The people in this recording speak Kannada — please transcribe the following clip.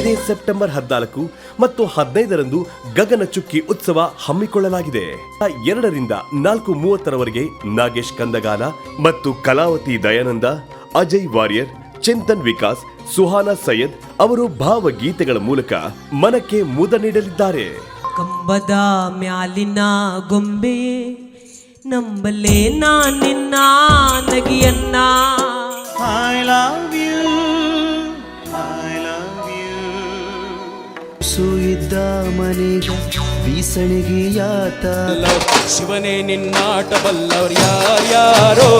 ಸೆಪ್ಟೆಂಬರ್ ಹದಿನಾಲ್ಕು ಮತ್ತು ಹದಿನೈದರಂದು ಗಗನ ಚುಕ್ಕಿ ಉತ್ಸವ ಹಮ್ಮಿಕೊಳ್ಳಲಾಗಿದೆ. ಎರಡರಿಂದ ನಾಲ್ಕು ಮೂವತ್ತರವರೆಗೆ ನಾಗೇಶ್ ಕಂದಗಾಲ ಮತ್ತು ಕಲಾವತಿ ದಯಾನಂದ, ಅಜಯ್ ವಾರಿಯರ್, ಚಿಂತನ್ ವಿಕಾಸ್, ಸುಹಾನಾ ಸೈಯದ್ ಅವರು ಭಾವಗೀತೆಗಳ ಮೂಲಕ ಮನಕ್ಕೆ ಮುದ ನೀಡಲಿದ್ದಾರೆ. ಕಂಬದ ಮ್ಯಾಲಿನ ಗೊಂಬೆ ನಂಬಲೇ ನಾ ಸುಯಿದ್ದ ಬೀಸಣಿಗೆ ಬೀಸಣಿಗೆಯಾತ ಶಿವನೇ ನಿನ್ನಾಟ ಬಲ್ಲವ್ರು ಯಾರ್ಯಾರೋ?